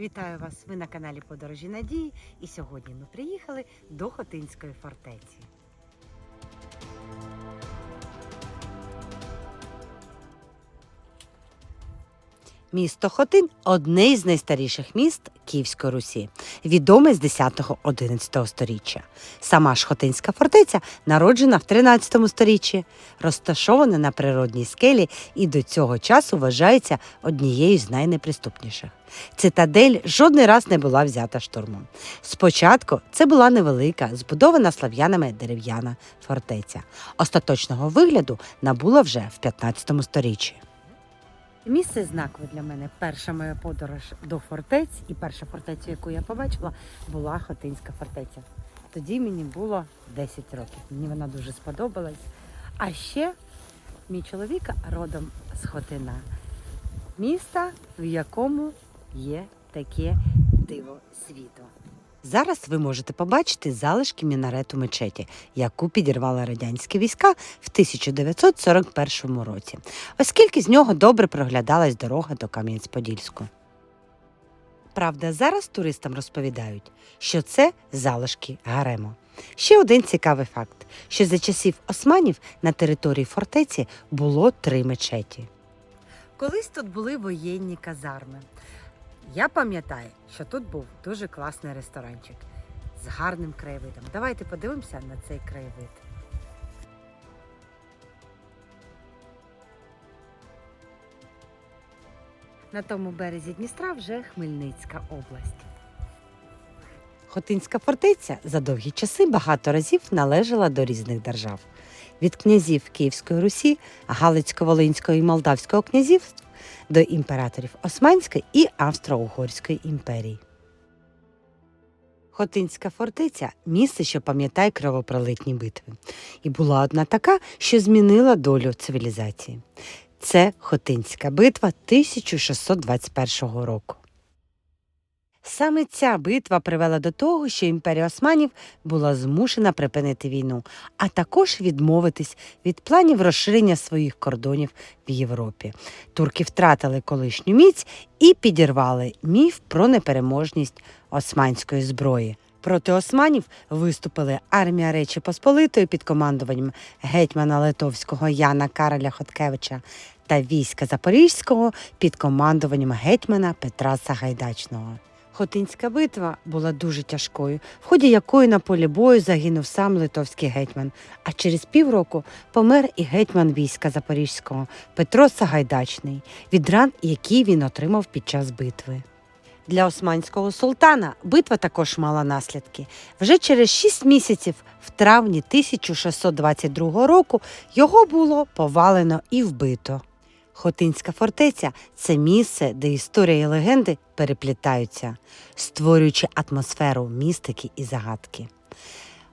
Вітаю вас! Ви на каналі Подорожі Надії. І сьогодні ми приїхали до Хотинської фортеці. Місто Хотин одне із найстаріших міст Київської Русі, відоме з 10-11 століття. Сама ж Хотинська фортеця народжена в 13 сторіччі, розташована на природній скелі і до цього часу вважається однією з найнеприступніших. Цитадель жодний раз не була взята штурмом. Спочатку це була невелика, збудована слав'янами дерев'яна фортеця. Остаточного вигляду набула вже в 15 сторіччі. Місце знакове для мене. Перша моя подорож до фортець, і перша фортеця, яку я побачила, була Хотинська фортеця. Тоді мені було 10 років. Мені вона дуже сподобалась. А ще мій чоловік родом з Хотина, міста, в якому є таке диво світу. Зараз ви можете побачити залишки мінарету мечеті, яку підірвали радянські війська в 1941 році, оскільки з нього добре проглядалась дорога до Кам'янець-Подільську. Правда, зараз туристам розповідають, що це залишки гарему. Ще один цікавий факт: що за часів османів на території фортеці було три мечеті. Колись тут були воєнні казарми. Я пам'ятаю, що тут був дуже класний ресторанчик з гарним краєвидом. Давайте подивимося на цей краєвид. На тому березі Дністра вже Хмельницька область. Хотинська фортеця за довгі часи багато разів належала до різних держав. Від князів Київської Русі, Галицько-Волинського і Молдавського князівств до імператорів Османської і Австро-Угорської імперії. Хотинська фортеця місце, що пам'ятає кровопролитні битви. І була одна така, що змінила долю цивілізації. Це Хотинська битва 1621 року. Саме ця битва привела до того, що імперія Османів була змушена припинити війну, а також відмовитись від планів розширення своїх кордонів в Європі. Турки втратили колишню міць і підірвали міф про непереможність османської зброї. Проти османів виступили армія Речі Посполитої під командуванням гетьмана Литовського Яна Кароля Хоткевича та війська Запорізького під командуванням гетьмана Петра Сагайдачного. Хотинська битва була дуже тяжкою, в ході якої на полі бою загинув сам литовський гетьман, а через півроку помер і гетьман війська Запорізького Петро Сагайдачний від ран, які він отримав під час битви. Для османського султана битва також мала наслідки. Вже через шість місяців, в травні 1622 року, його було повалено і вбито. Хотинська фортеця це місце, де історія і легенди переплітаються, створюючи атмосферу містики і загадки.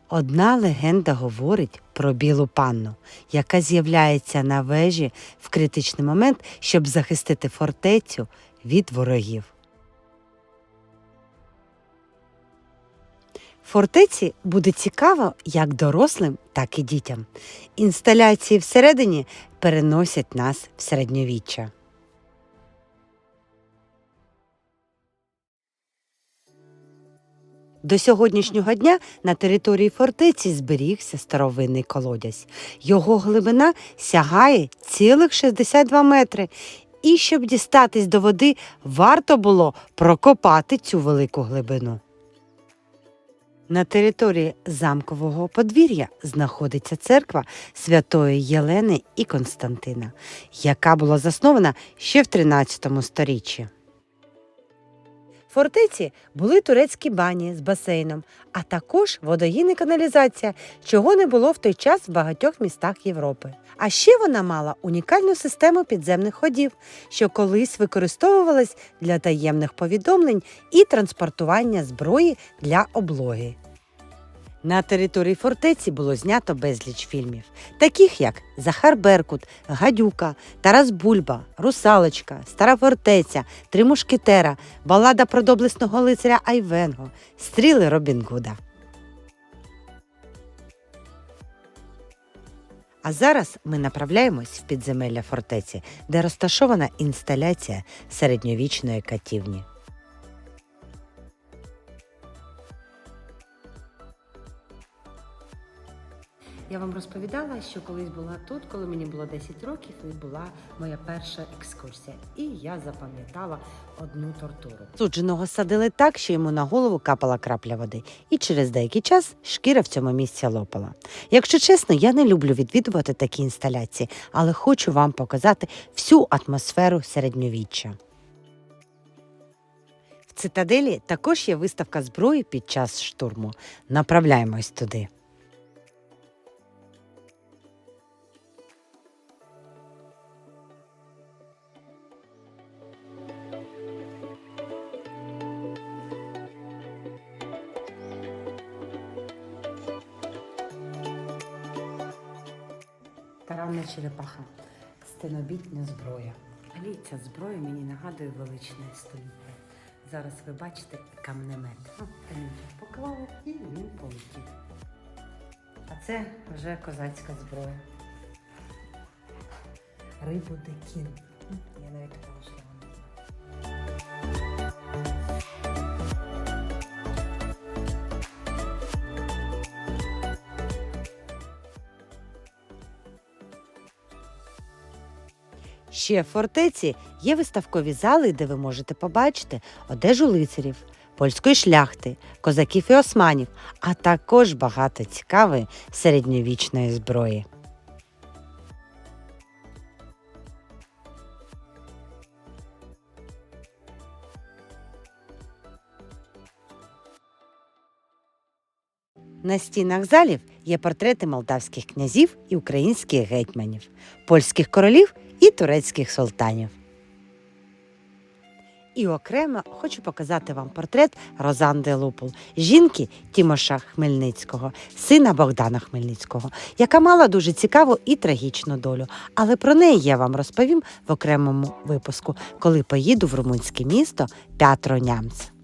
Одна легенда говорить про білу панну, яка з'являється на вежі в критичний момент, щоб захистити фортецю від ворогів. Фортеці буде цікаво як дорослим, так і дітям. Інсталяції всередині переносять нас в середньовіччя. До сьогоднішнього дня на території фортеці зберігся старовинний колодязь. Його глибина сягає цілих 62 метри. І щоб дістатись до води, варто було прокопати цю велику глибину. На території замкового подвір'я знаходиться церква святої Єлени і Константина, яка була заснована ще в 13 сторіччі. В фортеці були турецькі бані з басейном, а також водогін і каналізація, чого не було в той час в багатьох містах Європи. А ще вона мала унікальну систему підземних ходів, що колись використовувалась для таємних повідомлень і транспортування зброї для облоги. На території фортеці було знято безліч фільмів, таких як Захар Беркут, Гадюка, Тарас Бульба, Русалочка, Стара фортеця, Три мушкетера, Балада про доблесного лицаря Айвенго, Стріли Робін Гуда. А зараз ми направляємось в підземелля фортеці, де розташована інсталяція середньовічної катівні. Я вам розповідала, що колись була тут, коли мені було 10 років, і була моя перша екскурсія. І я запам'ятала одну тортуру. Судженого садили так, що йому на голову капала крапля води, і через деякий час шкіра в цьому місці лопала. Якщо чесно, я не люблю відвідувати такі інсталяції, але хочу вам показати всю атмосферу середньовіччя. В цитаделі також є виставка зброї під час штурму. Направляємось туди. Таранна черепаха. Стенобітня зброя. Але ця зброя мені нагадує величне століття. Зараз ви бачите камнемет. Камінчик поклали і він полетів. А це вже козацька зброя. Рибу декін. Я навіть Ще в фортеці є виставкові зали, де ви можете побачити одежу лицарів, польської шляхти, козаків і османів, а також багато цікавої середньовічної зброї. На стінах залів є портрети молдавських князів і українських гетьманів, польських королів і турецьких султанів. І окремо хочу показати вам портрет Розанди Лупул, жінки Тімоша Хмельницького, сина Богдана Хмельницького, яка мала дуже цікаву і трагічну долю. Але про неї я вам розповім в окремому випуску, коли поїду в румунське місто Пятро-Нямц. В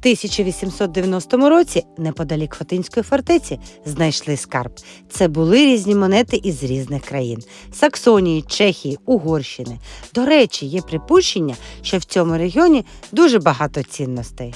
1890 році неподалік Хотинської фортеці знайшли скарб. Це були різні монети із різних країн Саксонії, Чехії, Угорщини. До речі, є припущення, що в цьому регіоні дуже багато цінностей.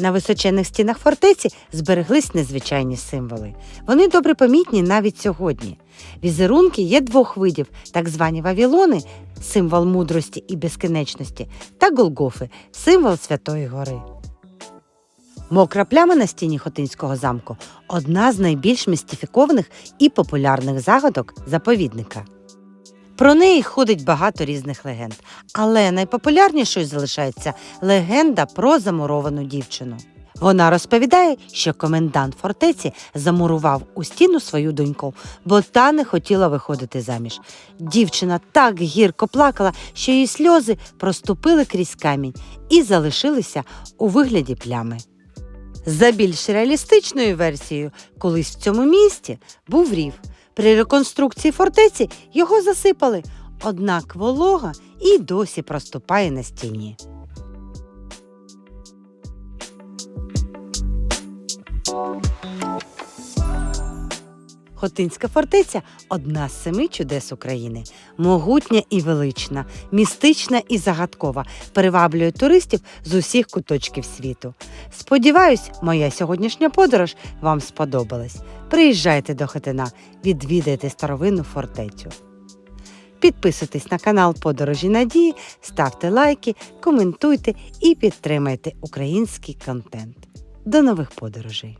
На височених стінах фортеці збереглись незвичайні символи. Вони добре помітні навіть сьогодні. Візерунки є двох видів: так звані вавілони, символ мудрості і безкінечності, та Голгофи, символ Святої Гори. Мокра пляма на стіні Хотинського замку одна з найбільш містифікованих і популярних загадок заповідника. Про неї ходить багато різних легенд, але найпопулярнішою залишається легенда про замуровану дівчину. Вона розповідає, що комендант фортеці замурував у стіну свою доньку, бо та не хотіла виходити заміж. Дівчина так гірко плакала, що її сльози проступили крізь камінь і залишилися у вигляді плями. За більш реалістичною версією, колись в цьому місті був рів. При реконструкції фортеці його засипали, однак волога і досі проступає на стіні. Хотинська фортеця одна з семи чудес України. Могутня і велична, містична і загадкова, приваблює туристів з усіх куточків світу. Сподіваюсь, моя сьогоднішня подорож вам сподобалась. Приїжджайте до Хотина, відвідайте старовинну фортецю. Підписуйтесь на канал Подорожі Надії, ставте лайки, коментуйте і підтримайте український контент. До нових подорожей!